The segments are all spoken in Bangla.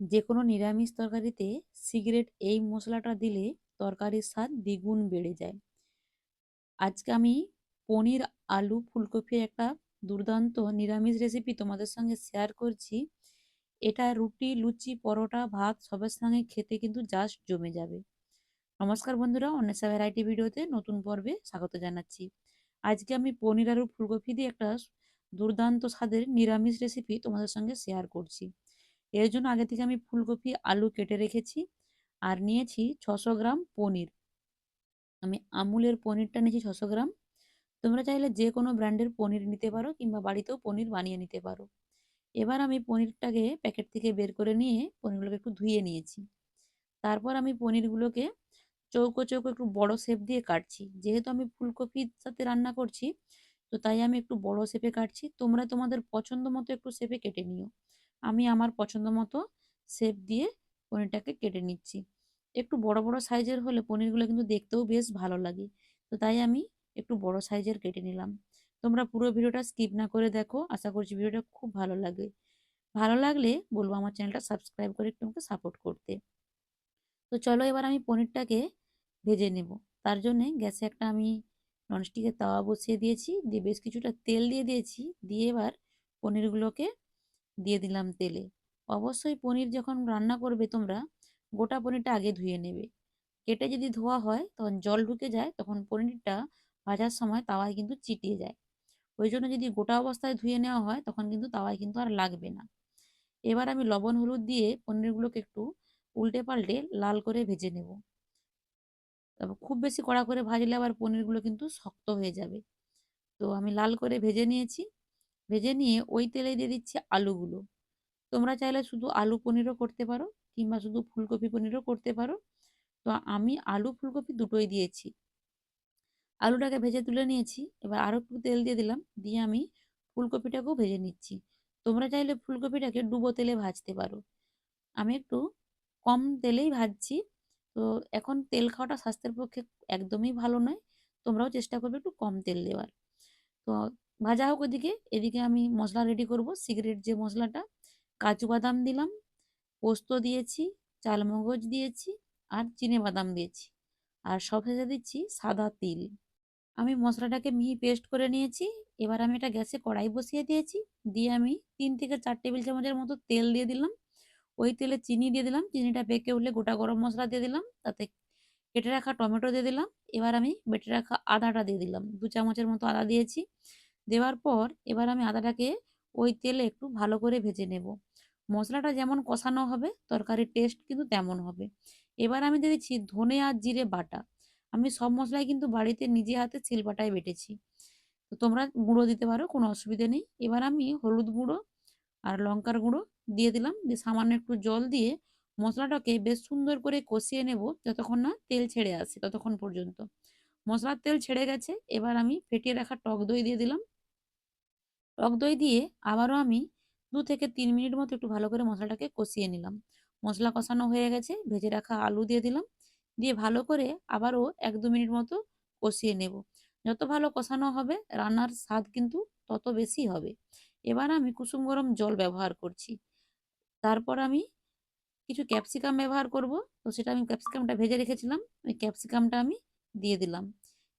যে কোনো নিরামিষ তরকারিতে সিগারেট এই মশলাটা দিলে তরকারির স্বাদ দ্বিগুণ বেড়ে যায়। আজকে আমি পনির, আলু ফুলকপির একটা দুর্দান্ত নিরামিষ রেসিপি তোমাদের সঙ্গে শেয়ার করছি। এটা রুটি, লুচি, পরোটা, ভাত সবের সঙ্গে খেতে কিন্তু জাস্ট জমে যাবে। নমস্কার বন্ধুরা, অন্বেষা ভ্যারাইটি ভিডিওতে নতুন পর্বে স্বাগত জানাচ্ছি। আজকে আমি পনির, আলু, ফুলকপি দিয়ে একটা দুর্দান্ত স্বাদের নিরামিষ রেসিপি তোমাদের সঙ্গে শেয়ার করছি। এর জন্য আগে থেকে আমি ফুলকপি, আলু কেটে রেখেছি আর নিয়েছি ছশো গ্রাম পনির। আমি আমুলের পনিরটা নিয়েছি ছশো গ্রাম। তোমরা চাইলে যে কোনো ব্র্যান্ডের পনির নিতে পারো কিংবা বাড়িতেও পনির বানিয়ে নিতে পারো। এবার আমি পনিরটাকে প্যাকেট থেকে বের করে নিয়ে পনিরগুলোকে একটু ধুয়ে নিয়েছি। তারপর আমি পনিরগুলোকে চৌকো চৌকো একটু বড় শেপ দিয়ে কাটছি। যেহেতু আমি ফুলকপির সাথে রান্না করছি, তো তাই আমি একটু বড় শেপে কাটছি। তোমরা তোমাদের পছন্দ মতো একটু শেপে কেটে নিও। আমি আমার পছন্দ মতো শেপ দিয়ে পনিরটাকে কেটে নিচ্ছি। একটু বড় বড় সাইজের হলে পনিরগুলো কিন্তু দেখতেও বেশ ভালো লাগে। তো তাই আমি একটু বড় সাইজের কেটে নিলাম। তোমরা পুরো ভিডিওটা স্কিপ না করে দেখো, আশা করছি ভিডিওটা খুব ভালো লাগে। ভালো লাগলে বলব আমার চ্যানেলটা সাবস্ক্রাইব করে একটু আমাকে সাপোর্ট করতে। তো চলো এবার আমি পনিরটাকে ভেজে নেব। তার জন্যে গ্যাসে একটা আমি ননস্টিকের তাওয়া বসিয়ে দিয়েছি, দিয়ে বেশ কিছুটা তেল দিয়ে দিয়েছি। দিয়ে এবার পনিরগুলোকে দিয়ে দিলাম তেলে। অবশ্যই পনির যখন রান্না করবে তোমরা, গোটা পনিরটা আগে ধুয়ে নেবে। কেটে যদি ধোয়া হয়, তখন জল ঢুকে যায়, তখন পনিরটা ভাজার সময় তাওয়ায় কিন্তু চিটিয়ে যায়। ওই জন্য যদি গোটা অবস্থায় ধুয়ে নেওয়া হয়, তখন কিন্তু তাওয়ায় কিন্তু আর লাগবে না। এবার আমি লবণ, হলুদ দিয়ে পনিরগুলোকে একটু উল্টে পাল্টে লাল করে ভেজে নেব। খুব বেশি কড়া করে ভাজলে আবার পনিরগুলো কিন্তু শক্ত হয়ে যাবে। তো আমি লাল করে ভেজে নিয়েছি। ভেজে নিয়ে ওই তেলে দিয়ে দিচ্ছি আলুগুলো। তোমরা চাইলে শুধু আলু পনিরও করতে পারো কিংবা শুধু ফুলকপি পনিরও করতে পারো। তো আমি আলু, ফুলকপি দুটোই দিয়েছি। আলুটাকে ভেজে তুলে নিয়েছি। এবার আরও একটু তেল দিয়ে দিলাম। দিয়ে আমি ফুলকপিটাকেও ভেজে নিচ্ছি। তোমরা চাইলে ফুলকপিটাকে ডুবো তেলে ভাজতে পারো। আমি একটু কম তেলেই ভাজছি। তো এখন তেল খাওয়াটা স্বাস্থ্যের পক্ষে একদমই ভালো নয়। তোমরাও চেষ্টা করবে একটু কম তেল দেওয়ার। তো ভাজা হোক ওদিকে, এদিকে আমি মশলা রেডি করব। সিগারেট যে মশলাটা, কাজু বাদাম দিলাম, পোস্ত দিয়েছি, চালমগজ দিয়েছি আর চিনে বাদাম দিয়েছি। আর সব সবশেষে দিচ্ছি সাদা তিল। আমি মশলাটাকে মিহি পেস্ট করে নিয়েছি। এবার আমি এটা গ্যাসে কড়াই বসিয়ে দিয়েছি। দিয়ে আমি তিন থেকে চার টেবিল চামচের মতো তেল দিয়ে দিলাম। ওই তেলে চিনি দিয়ে দিলাম। চিনিটা বেঁকে উঠলে গোটা গরম মশলা দিয়ে দিলাম। তাতে কেটে রাখা টমেটো দিয়ে দিলাম। এবার আমি বেটে রাখা আদাটা দিয়ে দিলাম। দু চামচের মতো আদা দিয়েছি। দেওয়ার পর এবার আমি আদাটাকে ওই তেলে একটু ভালো করে ভেজে নেব। মশলাটা যেমন কষানো হবে, তরকারির টেস্ট কিন্তু তেমন হবে। এবার আমি দিয়ে দিচ্ছি ধনে আর জিরে বাটা। আমি সব মশলাই কিন্তু বাড়িতে নিজে হাতে শিলপাটায় বেটেছি। তো তোমরা গুঁড়ো দিতে পারো, কোনো অসুবিধে নেই। এবার আমি হলুদ গুঁড়ো আর লঙ্কার গুঁড়ো দিয়ে দিলাম। দিয়ে সামান্য একটু জল দিয়ে মশলাটাকে বেশ সুন্দর করে কষিয়ে নেব যতক্ষণ না তেল ছেড়ে আসে, ততক্ষণ পর্যন্ত। মশলার তেল ছেড়ে গেছে। এবার আমি ফেটিয়ে রাখা টক দই দিয়ে দিলাম। টক দই দিয়ে আবারও আমি দু থেকে তিন মিনিট মতো একটু ভালো করে মশলাটাকে কষিয়ে নিলাম। মশলা কষানো হয়ে গেছে, ভেজে রাখা আলু দিয়ে দিলাম। দিয়ে ভালো করে আবারও এক দু মিনিট মতো কষিয়ে নেব। যত ভালো কষানো হবে, রান্নার স্বাদ কিন্তু তত বেশি হবে। এবার আমি কুসুম গরম জল ব্যবহার করছি। তারপর আমি কিছু ক্যাপসিকাম ব্যবহার করব। তো সেটা আমি ক্যাপসিকামটা ভেজে রেখেছিলাম, ওই ক্যাপসিকামটা আমি দিয়ে দিলাম।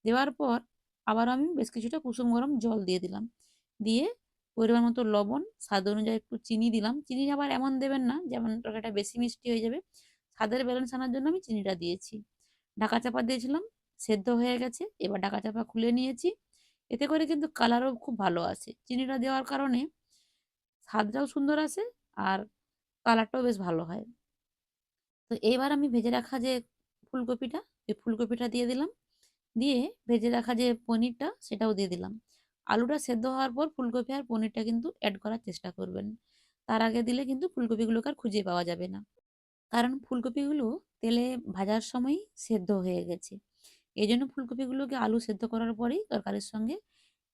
দেওয়ার পর আবার আমি বেশ কিছুটা কুসুম গরম জল দিয়ে দিলাম। দিয়ে পরিমাণ মতো লবণ, স্বাদ অনুযায়ী একটু চিনি দিলাম। চিনি আবার এমন দেবেন না যেমন তরকারিটা বেশি মিষ্টি হয়ে যাবে। স্বাদের ব্যালেন্স আনার জন্য আমি চিনিটা দিয়েছি। ঢাকা চাপা দিয়েছিলাম, সেদ্ধ হয়ে গেছে। এবার ঢাকা চাপা খুলে নিয়েছি। এতে করে কিন্তু কালারও খুব ভালো আসে চিনিটা দেওয়ার কারণে স্বাদটাও সুন্দর আসে আর কালারটাও বেশ ভালো হয়। তো এইবার আমি ভেজে রাখা যে ফুলকপিটা এই ফুলকপিটা দিয়ে দিলাম। দিয়ে ভেজে রাখা যে পনিরটা, সেটাও দিয়ে দিলাম। আলুটা সেদ্ধ হওয়ার পর ফুলকপি আর পনিরটা কিন্তু অ্যাড করার চেষ্টা করবেন। তার আগে দিলে কিন্তু ফুলকপিগুলোকে আর খুঁজে পাওয়া যাবে না। কারণ ফুলকপিগুলো তেলে ভাজার সময় সেদ্ধ হয়ে গেছে। এই জন্য ফুলকপিগুলোকে আলু সেদ্ধ করার পরেই তরকারির সঙ্গে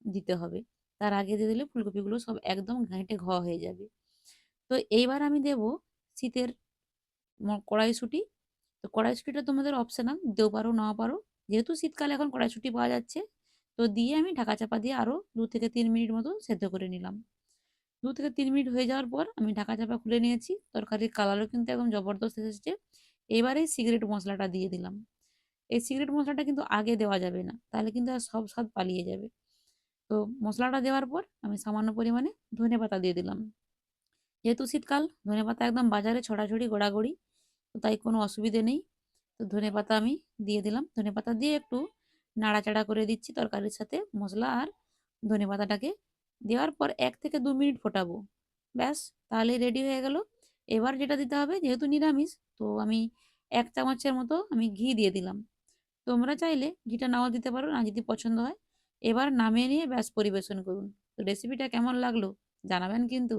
দিতে হবে। তার আগে দিয়ে দিলে ফুলকপিগুলো সব একদম ঘাঁটে ঘ হয়ে যাবে। তো এইবার আমি দেব শীতের কড়াইশুঁটি। তো কড়াইশুঁটিটা তোমাদের অপশনাল দিতেও পারো, নাও পারো। যেহেতু শীতকালে এখন কড়াইশুঁটি পাওয়া যাচ্ছে তো দিয়ে আমি ঢাকা চাপা দিয়ে আরও দু থেকে তিন মিনিট মতো সেদ্ধ করে নিলাম। দু থেকে তিন মিনিট হয়ে যাওয়ার পর আমি ঢাকা চাপা খুলে নিয়েছি। তরকারির কালারও কিন্তু একদম জবরদস্ত এসেছে। এবারেই সিগারেট মশলাটা দিয়ে দিলাম। এই সিগারেট মশলাটা কিন্তু আগে দেওয়া যাবে না, তাহলে কিন্তু আর সব স্বাদ পালিয়ে যাবে। তো মশলাটা দেওয়ার পর আমি সামান্য পরিমাণে ধনে পাতা দিয়ে দিলাম। যেহেতু শীতকাল, ধনে পাতা একদম বাজারে ছড়াছড়ি, গোড়াগড়ি, তো তাই কোনো অসুবিধে নেই। তো ধনে পাতা আমি দিয়ে দিলাম। ধনে পাতা দিয়ে একটু নাড়াচাড়া করে দিচ্ছি তরকারির সাথে মশলা আর ধনে পাতাটাকে। দেওয়ার পর এক থেকে দু মিনিট ফোটাবো। ব্যাস, তাহলেই রেডি হয়ে গেল। এবার যেটা দিতে হবে, যেহেতু নিরামিষ, তো আমি এক চামচের মতো আমি ঘি দিয়ে দিলাম। তোমরা চাইলে ঘিটা নাও দিতে পারো, না যদি পছন্দ হয়। এবার নামিয়ে নিয়ে ব্যাস পরিবেশন করুন। তো রেসিপিটা কেমন লাগল জানাবেন কিন্তু।